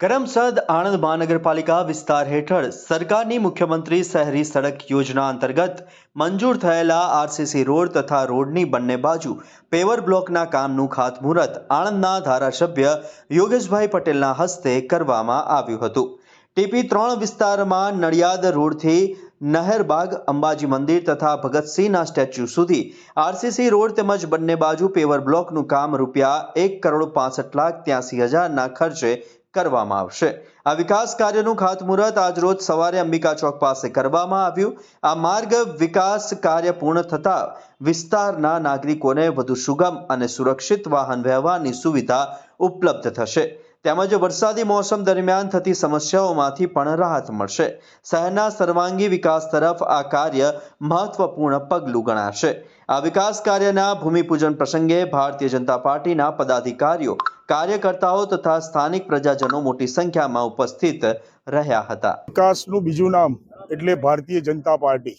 કરમસદ આણંદ મહાનગરપાલિકા વિસ્તાર હેઠળ સરકારની મુખ્યમંત્રી શહેરી સડક યોજના અંતર્ગત મંજૂર થયેલા આરસીસી રોડ તથા રોડની બંને બાજુ પેવર બ્લોકના કામનું ખાતમુહૂર્ત આણંદના ધારાસભ્ય યોગેશભાઈ પટેલના હસ્તે કરવામાં આવ્યું હતું. ટીપી ત્રણ વિસ્તારમાં નડિયાદ રોડથી નહેરબાગ, અંબાજી મંદિર તથા ભગતસિંહના સ્ટેચ્યુ સુધી આરસીસી રોડ તેમજ બંને બાજુ પેવર બ્લોકનું કામ રૂપિયા એક કરોડ પાસઠ લાખ ત્યાસી હજારના ખર્ચે કરવામાં આવશે. આ વિકાસ કાર્યનું ખાતમુહૂર્ત આજરોજ સવારે અંબિકા ચોક પાસે કરવામાં આવ્યું. આ માર્ગ વિકાસ કાર્ય પૂર્ણ થતા વિસ્તારના નાગરિકોને વધુ સુગમ અને સુરક્ષિત વાહન વ્યવહારની સુવિધા ઉપલબ્ધ થશે. તેમજ વરસાદી મોસમ દરમિયાન થતી સમસ્યાઓમાંથી પણ રાહત મળશે. શહેરના સર્વાંગી વિકાસ તરફ આ કાર્ય મહત્વપૂર્ણ પગલું ગણાશે. આ વિકાસ કાર્યના ભૂમિપૂજન પ્રસંગે ભારતીય જનતા પાર્ટીના પદાધિકારીઓ, કાર્યકર્તાઓ તથા સ્થાનિક પ્રજાજનો મોટી સંખ્યામાં ઉપસ્થિત રહ્યા હતા. વિકાસનું બીજું નામ એટલે ભારતીય જનતા પાર્ટી.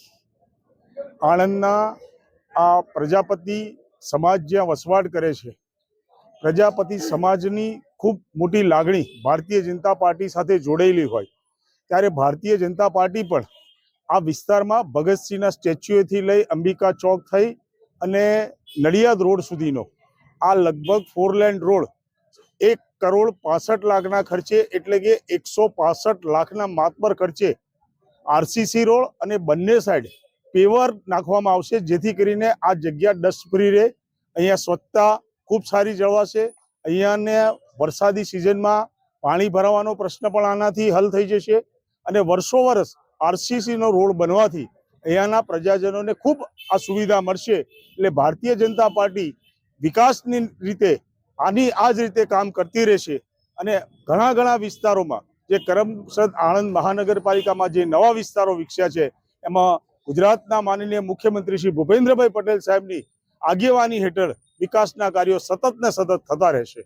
આણંદના આ પ્રજાપતિ સમાજ જ્યાં વસવાટ કરે છે, પ્રજાપતિ સમાજની ખૂબ મોટી લાગણી ભારતીય જનતા પાર્ટી સાથે જોડાયેલી હોય. ત્યારે ભારતીય જનતા પાર્ટી પણ આ વિસ્તારમાં ભગતસિંહના સ્ટેચ્યુએથી લઈ અંબિકા ચોક થઈ અને નડિયાદ રોડ સુધીનો આ લગભગ ફોર લેન રોડ એક કરોડ પાસઠ લાખના ખર્ચે એટલે કે એકસો પાસઠ લાખના માતબર ખર્ચે આરસીસી રોડ અને બંને સાઈડ પેવર નાખવામાં આવશે. જેથી કરીને આ જગ્યા ડસ્ટ ફ્રી રહે. અહીંયા સ્વચ્છતા ખૂબ સારી જળવાશે. અહીંયાને વરસાદી સિઝનમાં પાણી ભરાવાનો પ્રશ્ન પણ આનાથી હલ થઈ જશે અને વર્ષો વર્ષ આરસીસીનો રોડ બનવાથી અહીંયાના પ્રજાજનોને ખૂબ આ સુવિધા મળશે. એટલે ભારતીય જનતા પાર્ટી વિકાસની રીતે આની આ જ રીતે કામ કરતી રહેશે અને ઘણા ઘણા વિસ્તારોમાં જે કરમસદ આણંદ મહાનગરપાલિકામાં જે નવા વિસ્તારો વિકસ્યા છે, એમાં ગુજરાતના માનનીય મુખ્યમંત્રી શ્રી ભૂપેન્દ્રભાઈ પટેલ સાહેબની આગેવાની હેઠળ વિકાસના કાર્યો સતત ને સતત થતા રહેશે.